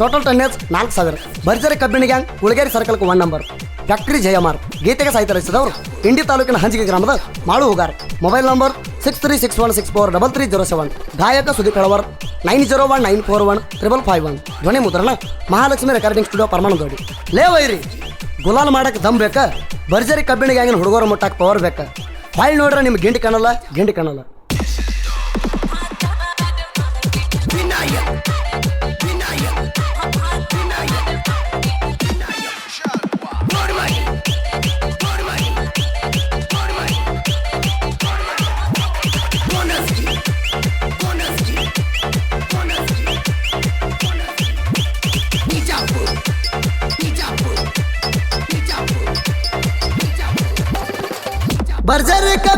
Total tonnage ನಾಲ್ಕು ಸಾವಿರ. ಭರ್ಜರಿ ಕಬ್ಬಿಣಿ ಗ್ಯಾಂಗ್ ಉಳಗೇರಿ ಸರ್ಕಲ್ಗೆ ಒನ್ ನಂಬರ್ ಫ್ಯಾಕ್ಟ್ರಿ ಜಯಮಾರ್. ಗೀತೆಗೆ ಸಾಹಿತ್ಯ ರಚಿಸಿದವರು ಇಂಡಿ ತಾಲೂಕಿನ ಹಂಚಿಗೆ ಗ್ರಾಮದ Malu Hugar mobile number six three six one six four double three zero seven ಗಾಯಕ Sudeep Kalavar nine zero one nine four one triple five one ಧ್ವನಿ ಮುದ್ರಣ, ಮಹಾಲಕ್ಷ್ಮಿ ರೆಕಾರ್ಡಿಂಗ್ ಸ್ಟುಡಿಯೋ ಪರಮಾನಂದೋಡಿ. ಲೇ ವೈರಿ, ಗುಲಾಲ್ ಮಾಡಕ್ಕೆ ದಮ್ ಬೇಕ? ಭರ್ಜರಿ ಕಬ್ಬಿಣಿ ಗ್ಯಾಂಗಿನ ಹುಡುಗರ ಮುಟ್ಟಕ್ಕೆ ಪವರ್ ಬೇಕ? ಫೈಲ್ ನೋಡ್ರೆ ನಿಮ್ಗೆ ಗಿಂಡಿ ಕಾಣಲ್ಲ ಗಿಂಡಿ ಕಾಣಲ್ಲ.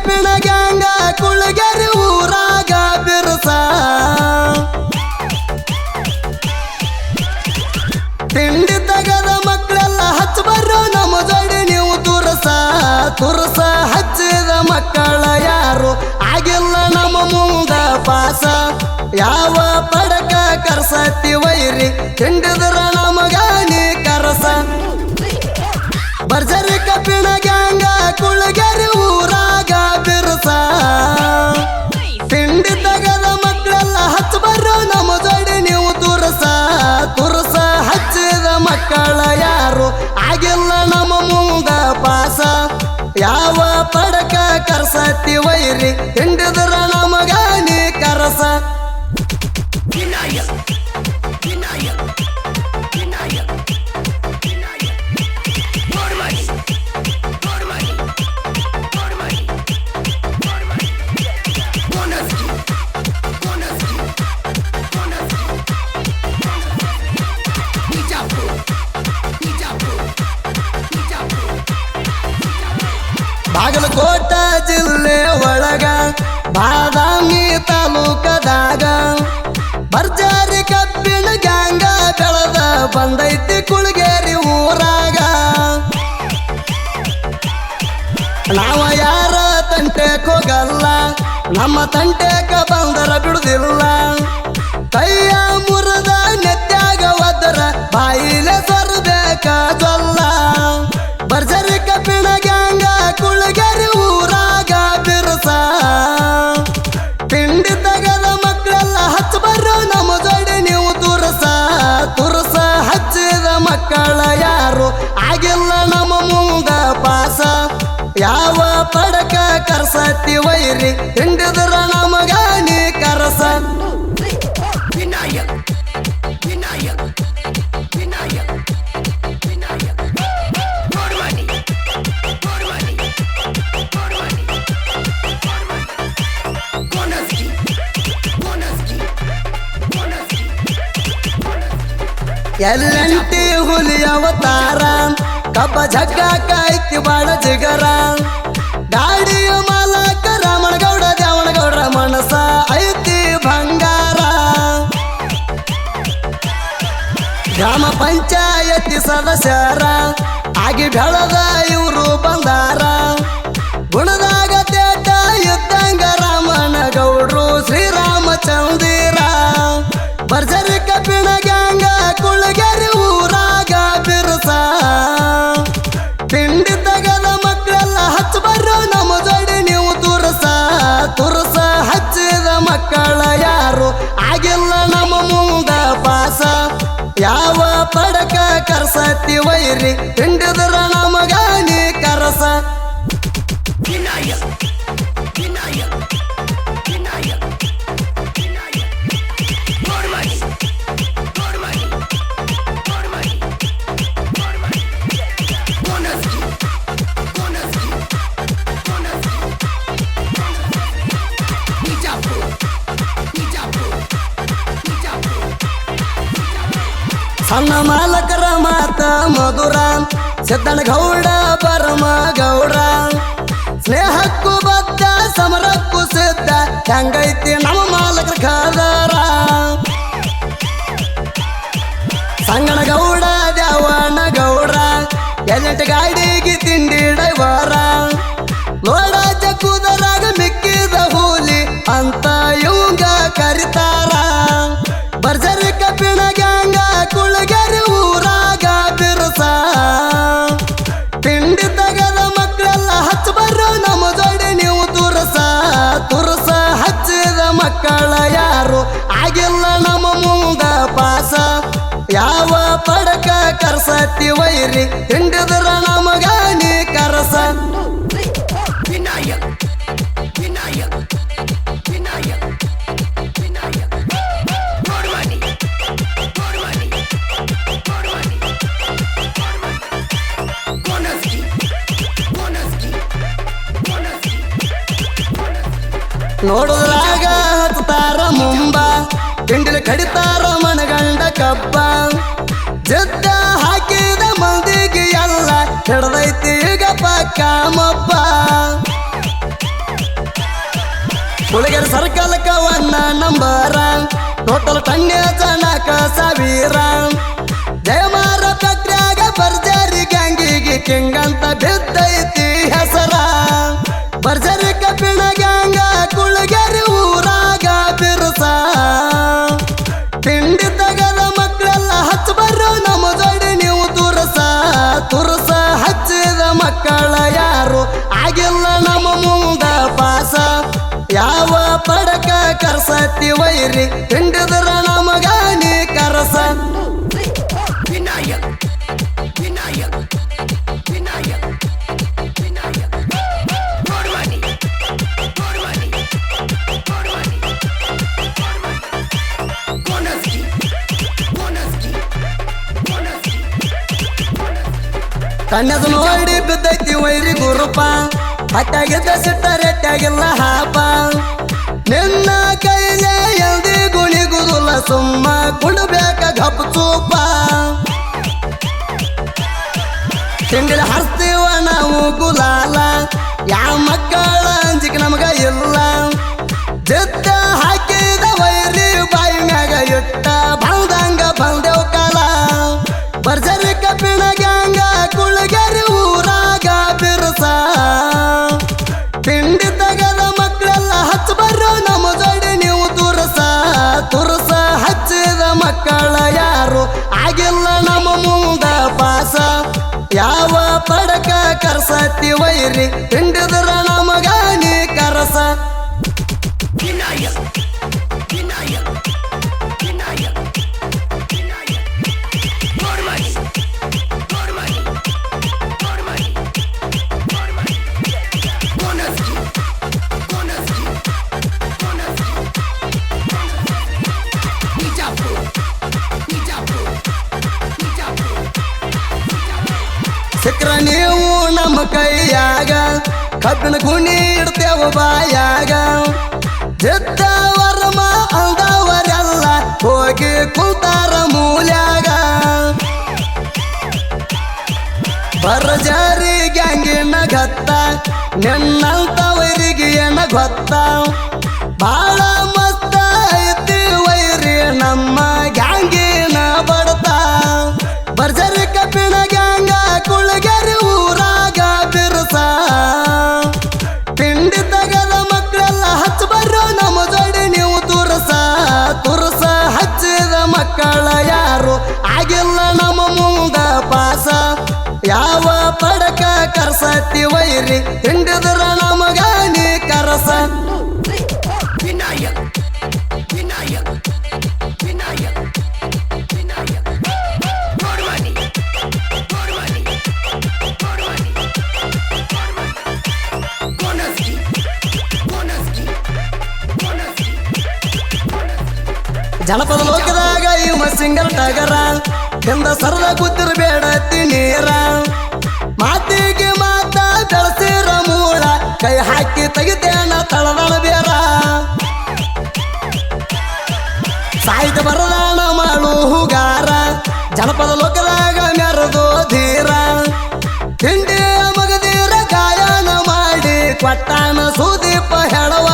ಕಬ್ಬಿಣ ಗ್ಯಾಂಗ ಕುಳಗರಿ ಊರಾಗ ಬಿರುಸ. ತಿಂಡಿ ತಗದ ಮಕ್ಕಳೆಲ್ಲ ಹಚ್ಚ ಬರ್ರೋ, ನಮ್ಮ ಜೋಡಿ ನೀವು ತುರಸ. ತುರಸ ಹಚ್ಚಿದ ಮಕ್ಕಳ ಯಾರು? ಆಗಿಲ್ಲ ನಮ್ಮ ಮುಂದ ಪಾಸ. ಯಾವ ಪಡಕ ಕರ್ಸತಿ ವೈರಿ? ತಿಂಡಿದ್ರ ಕರ್ಸತಿ ವೈರಿ ಹಿಂಡಿದ್ರ ನಮಗ ಕರಸ. ಬಾದಾಮಿ ತಾಲೂಕದಾಗ ಭರ್ಜಾರಿ ಕಬ್ಬಿಣ ಗ್ಯಾಂಗ ಬೆಳೆದ ಬಂದೈತಿ ಕುಳಗೇರಿ ಊರಾಗ. ನಾವ ಯಾರ ತಂಟೆಕ್ ಹೋಗಲ್ಲ ನಮ್ಮ ತಂಟೆಕ ಬಂದರ ಬಿಡುದಿಲ್ಲ. ಕೈಯ ಕರ್ಸತಿ ವೈರಿ ಹಿಂಡಿದ್ರ ನಮಗ ನೀ ಕರಸ ಎಲ್ಲಂಟಿ ಹುಲಿ ಅವತಾರ ಕಬ್ಬ ಜಗ್ಗ ಕಾಯ್ತಿ ಬಾಳ ಜಿಗರ ಗಾಡಿಯ ಮಾಲಕ ರಾಮಣಗೌಡ ದ್ಯಾವಣಗೌಡ್ರ ಮನಸ ಐತಿ ಬಂಗಾರ ಗ್ರಾಮ ಪಂಚಾಯತಿ ಸದಸ್ಯರ ಆಗಿ ಬೆಳದ ಇವರು ಬಂದಾರ. ಗುಣದಾಗ ತೇಟ ಗೌಡ್ರು ಶ್ರೀರಾಮಚಂದಿರ ಭರ್ಜರಿ ಕಬ್ಬಿಣ ವೈರಿ ಹಿಂಡಿದ್ರ ನಮಗ ನೀ ಕರಸ. ಸಣ್ಣ ಮಾಲಕರ ಮಾತ ಮಧುರ. ಸಿದ್ದನ ಗೌಡ, ಪರಮ ಗೌಡ. ಸ್ನೇಹಕ್ಕೂ ಬದ್ಧ, ಸಮರಕ್ಕೂ ಸಿದ್ಧ. ಹೆಂಗೈತಿ ನಮ್ಮ ಮಾಲಕರ ಕಾದಾರ ಸಂಗಣ ಗೌಡ, ದ್ಯಾವಣ ಗೌಡ. ಎಜೆಂಟ್ ಗಾಡಿಗೆ ಪಡಕ ಕರ್ಸತಿ ವೈರಿ ಹಿಂಡಿದ್ರ ನಮಗ ನೀ ಕರಸ ವಿನಾಯಕ್ ವಿನಾಯಕ್ ವಿನಾಯಕ್ ವಿನಾಯಕ್ ನೋಡುವನಿ ನೋಡುವನಿ ನೋಡುವನಿ ಬೋನಸ್ಗಿ ಬೋನಸ್ಗಿ ಬೋನಸ್ಗಿ ನೋಡುದ್ರಾಗ ಹತ್ತಾರ ಮುಂಬ ತಿಂಡಿಲಿ ಕಡಿತಾರ ಮನಗಂಡ ಕಬ್ಬ ಜದ್ದ ಈಗ ಪಕ್ಕ ಸರ್ಕಲ್ ಒನ್ನ ನಂಬರ. ಟೋಟಲ್ ಟನ್ಯ ಜನಕ ಸಾವಿರ. ಜಯಮಾರ ಕಟ್ರ್ಯಾಗ ಬರ್ಜರಿ ಗ್ಯಾಂಗಿಗೆ ಕೆಂಗಂತ ಬಿದ್ದೈತಿ ಹೆಸರ ಬರ್ಜರಿ ಕಬ್ಬಿಣ ಗ್ಯಾಂಗ ಕುಳಗರಿ ಊರಾಗ ಬಿರುಸ. ತಿಂಡಿ ತಗದ ಮಕ್ಕಳೆಲ್ಲ ಹಚ್ಚ ಬರ್ರು, ನಮ್ಮ ಜೋಡಿ ನೀವು ತುರಸ ತುರಸ ಹಚ್ಚಿದ ಮಕ್ಕಳ ಆಗಿಲ್ಲ ನಮ್ಮ ಮುಂದ ಪಾಸ. ಯಾವ ಪಡಕ ಕರ್ಸತಿ ವೈರಿ ಹಿಂಡಿದ್ರ ಕಣ್ಣದ ನೋಡಿ ಬಿದ್ದೈತಿ ವೈರಿ ಗುರುಪ. ಹಟ್ಟಾಗಿದ್ದ ಸಿಟ್ಟ ರೆಟ್ಟಾಗಿಲ್ಲ ಹಾಪ. ನಿನ್ನ ಕೈಲೇ ಎಲ್ದಿ ಗುಣಿಗುದುಲ್ಲ ಸುಮ್ಮ. ಕುಡಬೇಕ ಗಪ್ ಚೂಪ. ತಿಂಡಿಲ ಹರ್ಸ್ತೀವ ನಾವು ಗುಲಾಲ. ಯಾವ ಪಡಕ ಕರ್ಸತಿ ವೈರಿ. ಹಿಂಡಿದ್ರ ನಮಗ ಕಬ್ಬಿಣ ಗುಣಿ ಇಡ್ತೇವ ಬಾಯಾಗ. ಜದ್ದ ವರ್ಮ ಅಂದವರೆಲ್ಲ ಹೋಗಿ ಕುಂತಾರ ಮೂಲ್ಯಾಗ. ಜಾರಿ ಗ್ಯಾಂಗಿನ ಗತ್ತ, ನಿನ್ನಂತವರಿಗೆ ಏನ ಗೊತ್ತ? ಬಾಳ ಪಡಕ ಕರ್ಸತಿ ವೈರಿ ಹಿಂಡಿದ್ರ ನಮಗ ನೀ ಕರಸ ವಿನಾಯಕ್ ವಿನಾಯಕ್ ವಿನಾಯಕ್ ವಿನಾಯಕ್ ನೋಡುವನಿ ನೋಡುವನಿ ನೋಡುವನಿ ಬೋನಸ್ಗಿ ಬೋನಸ್ಗಿ ಬೋನಸ್ಗಿ ಜನಪದ ಲೋಕದಾಗ ಇವ ಸಿಂಗಲ್ ಟಗರ ಹಿಂದ ಸರದ ಕೂತಿರ್ಬೇಡ ನೀರ ಮಾತಿಗೆ ಮಾತ ಬೆಳಸಿರ ಮೂಳ ಕೈ ಹಾಕಿ ತೆಗಿತೇನ ತಳದಳ ಬೇರ. ಸಾಹಿತ್ಯ ಬರದಾನ ಮಾಡು ಹೂಗಾರ, ಜನಪದ ಲೋಕದಾಗ ಮೆರೆದು ಧೀರ. ತಿಂಡಿ ಮಗದೀರ ಗಾಯನ ಮಾಡಿ, ಕೊಟ್ಟಾನ ಸುದೀಪ ಹೆಳವಾರ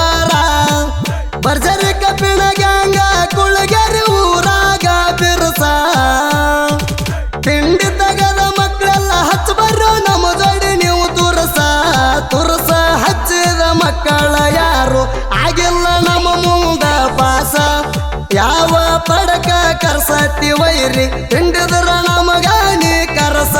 ವೈರಿ ಹಿಂಡಿದ್ರ ನಮಗ ನೀ ಕರಸ.